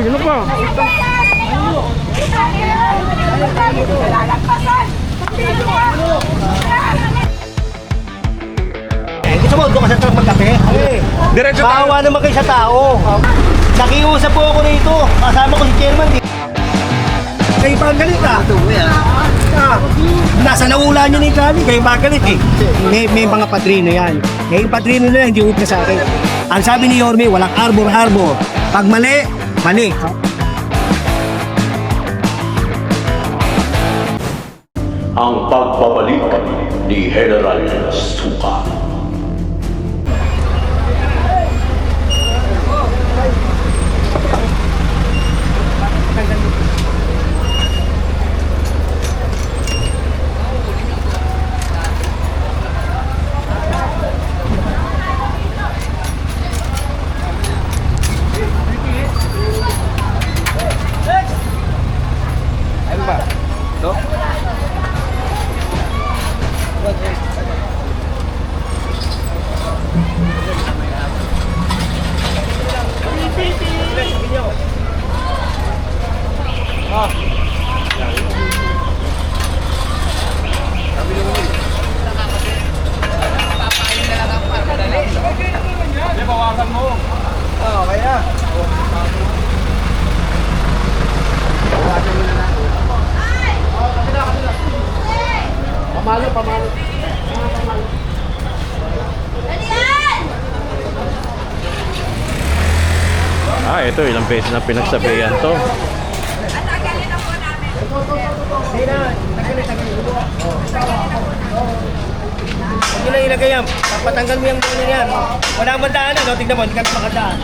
Uy, ano pa? Gusto mo, doon ka sa truck magkape? Diretso tayo. Bawa naman kayo sa tao. Nakiusap po ako rito. Kasama ko si chairman. Eh. Kayo pa ang galit ah. Ah, nasa naula niya ni Kali, kayo pa ang galit eh. May, may mga padrino yan. Yung padrino na yan, hindi upna sa akin. Ang sabi ni Yorme, walang arbor-arbor. Pag mali, mali. ang pagbabalik ni General Suka. Ah, ito, ilang beses na pinagsabihan to. Nyo lang ilagay yan. Patanggal mo yung ano yan. Wala ang mandaan ano. Tignan mo, hindi kami makadaan.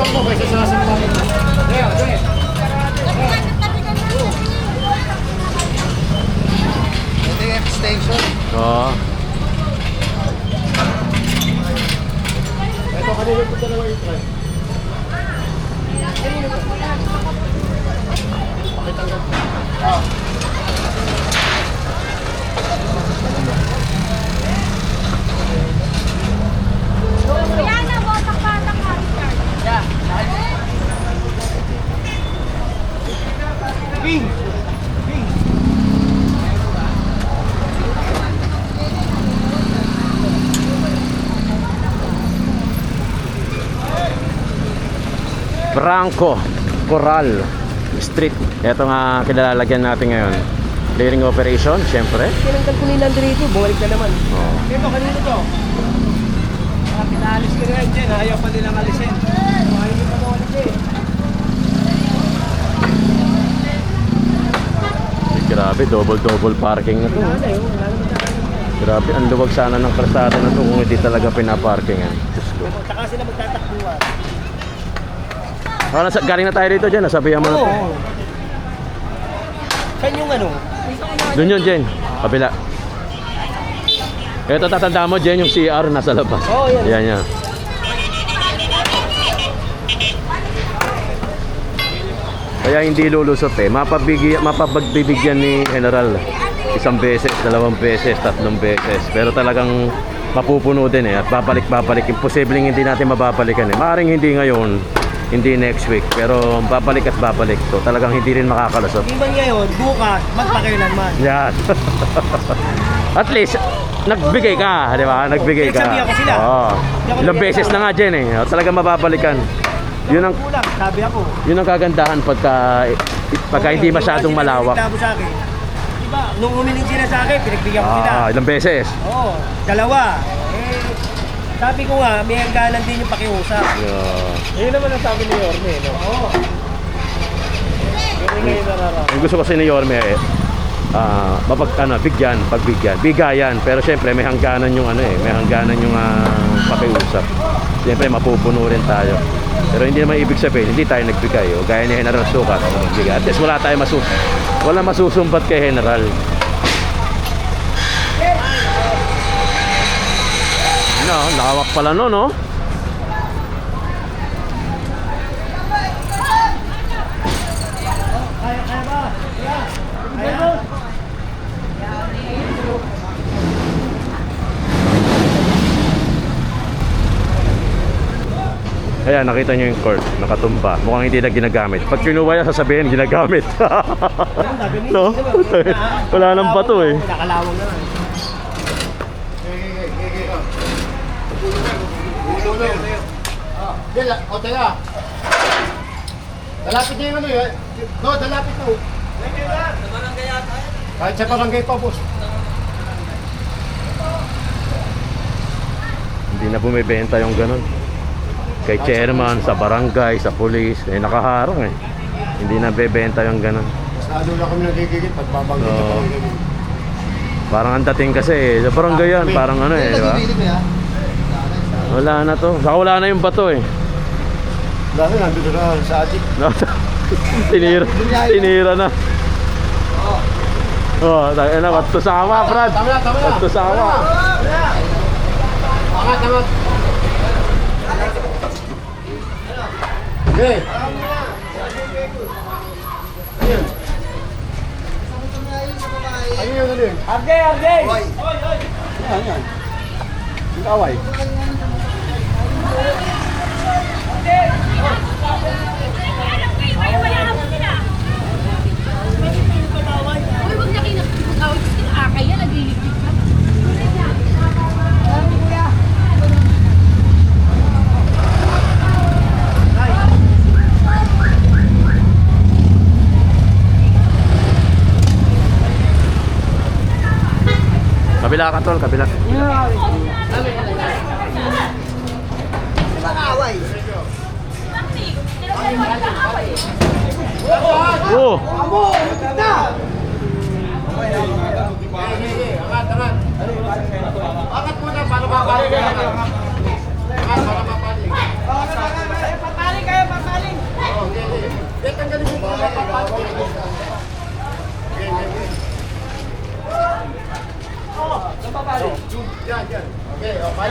допомога Branco Coral Street. Ito nga kinalalagyan natin ngayon. Clearing operation, syempre. Tinanggal ko nila dito. Bumalik na naman. Oo. Ito, kanino to? Ah, pinaalis ka na yan dyan. Ayaw pa nilang alisin. Ayaw pa daw alisin. Ay, grabe, double-double parking na to. Tayo. Grabe, ang luwag sana ng kalsada na to kung hindi talaga pinaparkingan. Diyos ko. Saka sila magtatakbuhan. Oh, nasa, galing na tayo dito dyan, nasabihan mo na. Oo. Saan yung ano? Doon yun, Jen. Kabila. Ito tatanda mo, Jen, yung CR nasa labas. Oo, yan. Yan, yan. Kaya hindi lulusot eh. Mapabigi, mapapagbibigyan ni General isang beses, dalawang beses, tatlong beses. Pero talagang mapupuno din eh. At babalik-babalik. Imposibleng hindi natin mababalikan eh. Maaring hindi ngayon, hindi next week. Pero babalik at babalik to. Talagang hindi rin makakalusot. Di ba ngayon, bukas, magpakailanman. Yan. At least, nagbigay ka, di ba? Nagbigay ka. Nagsabi ako sila. Oo. Hindi Ilang beses na nga dyan eh. Talagang mababalikan. Yun ang, sabi ako. yun ang kagandahan pagka, pagka hindi masyadong malawak. Reklamo sa akin. ba? Nung humiling sila sa akin, pinagbigyan ko sila. Ah, ilang beses? Oo, dalawa. Eh, sabi ko nga, may hangganan din yung pakiusap. Yeah. Yun naman ang sabi ni Yorme, no? Oo. Yun ngayon nararamdaman. Yung gusto kasi ni Yorme eh, ah, mapag, ano, bigyan, pagbigyan, bigayan. Pero siyempre may hangganan yung ano eh, may hangganan yung ah, pakiusap. Siyempre mapupuno rin tayo. Pero hindi naman ibig sabihin, hindi tayo nagbigay. O, gaya ni General Sukat, nagbigay. At least wala tayo masus wala masusumbat kay General. No, nakawak pala no, no? Kaya mo? Ayan, nakita nyo yung court, nakatumba. Mukhang hindi na ginagamit. Pag kinuha yan, sasabihin, ginagamit. no? Wala nang bato eh. Nakalawang na. Dila, o teka. Dalapit niya yung ano yun. No, dalapit na. Kahit sa barangay pa, boss. Hindi na bumibenta yung ganun. Kay chairman, sa barangay, sa police, eh nakaharang eh. Hindi na bebenta yung ganun. Mas lalo na kami nagigigit pag babanggit barangay. Parang ang dating kasi eh. Sa barangay yan, parang ano eh, di ba? Wala na to. Saka wala na yung bato eh. Dahil nandito na sa atik. tinira, tinira na. Oh, tayo na, ba't to sa kama, Brad? Tama na, tama na. Ba't to sa kama? Angat, angat. Okay. Ayun yung ano yun. Kaway. Na kayo nakikipag-awit sa kinakay yan, nagliligpit ka. Kabila ka, tol, kabila. Oh, Angat, angat. Angat muna, paano papaling? Angat, para papaling. Papaling kayo, papaling! Oo, okay, okay. Eh, tanggalin mo muna, papaling. Okay, okay, okay. Yan, yan. Okay, oh, five.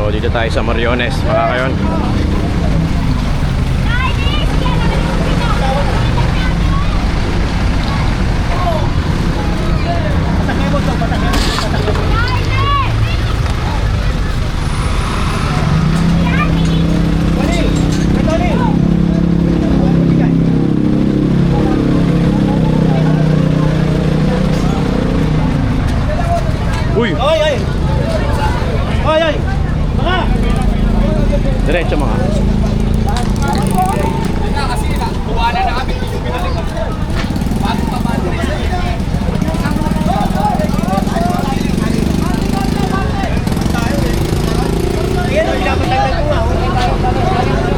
Oh, dito tayo sa Mariones, mga kayon. Uy, Oy, oy! Oy, oy! Mga! diretso mga. Ayan o, pinapatagdag ko nga. oh.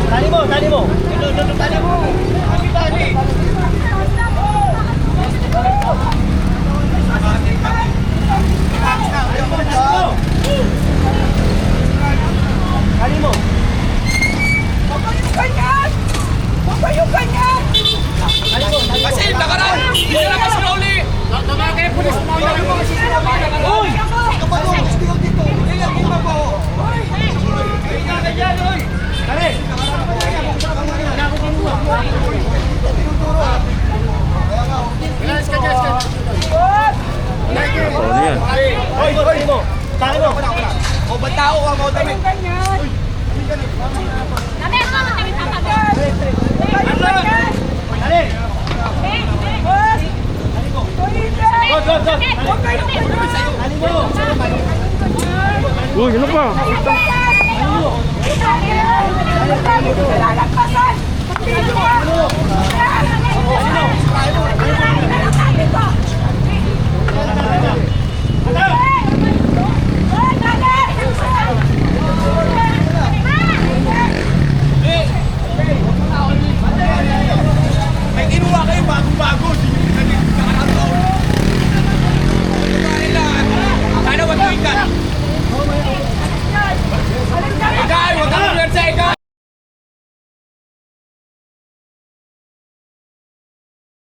Tali mo, tali mo. Ito, ito, ito, tali mo. Tali, tali. Tali mo. mo, damit. Kami, mama, kami tatagal. Dali! Go, go, go. Dali mo! Uy, ano pa? May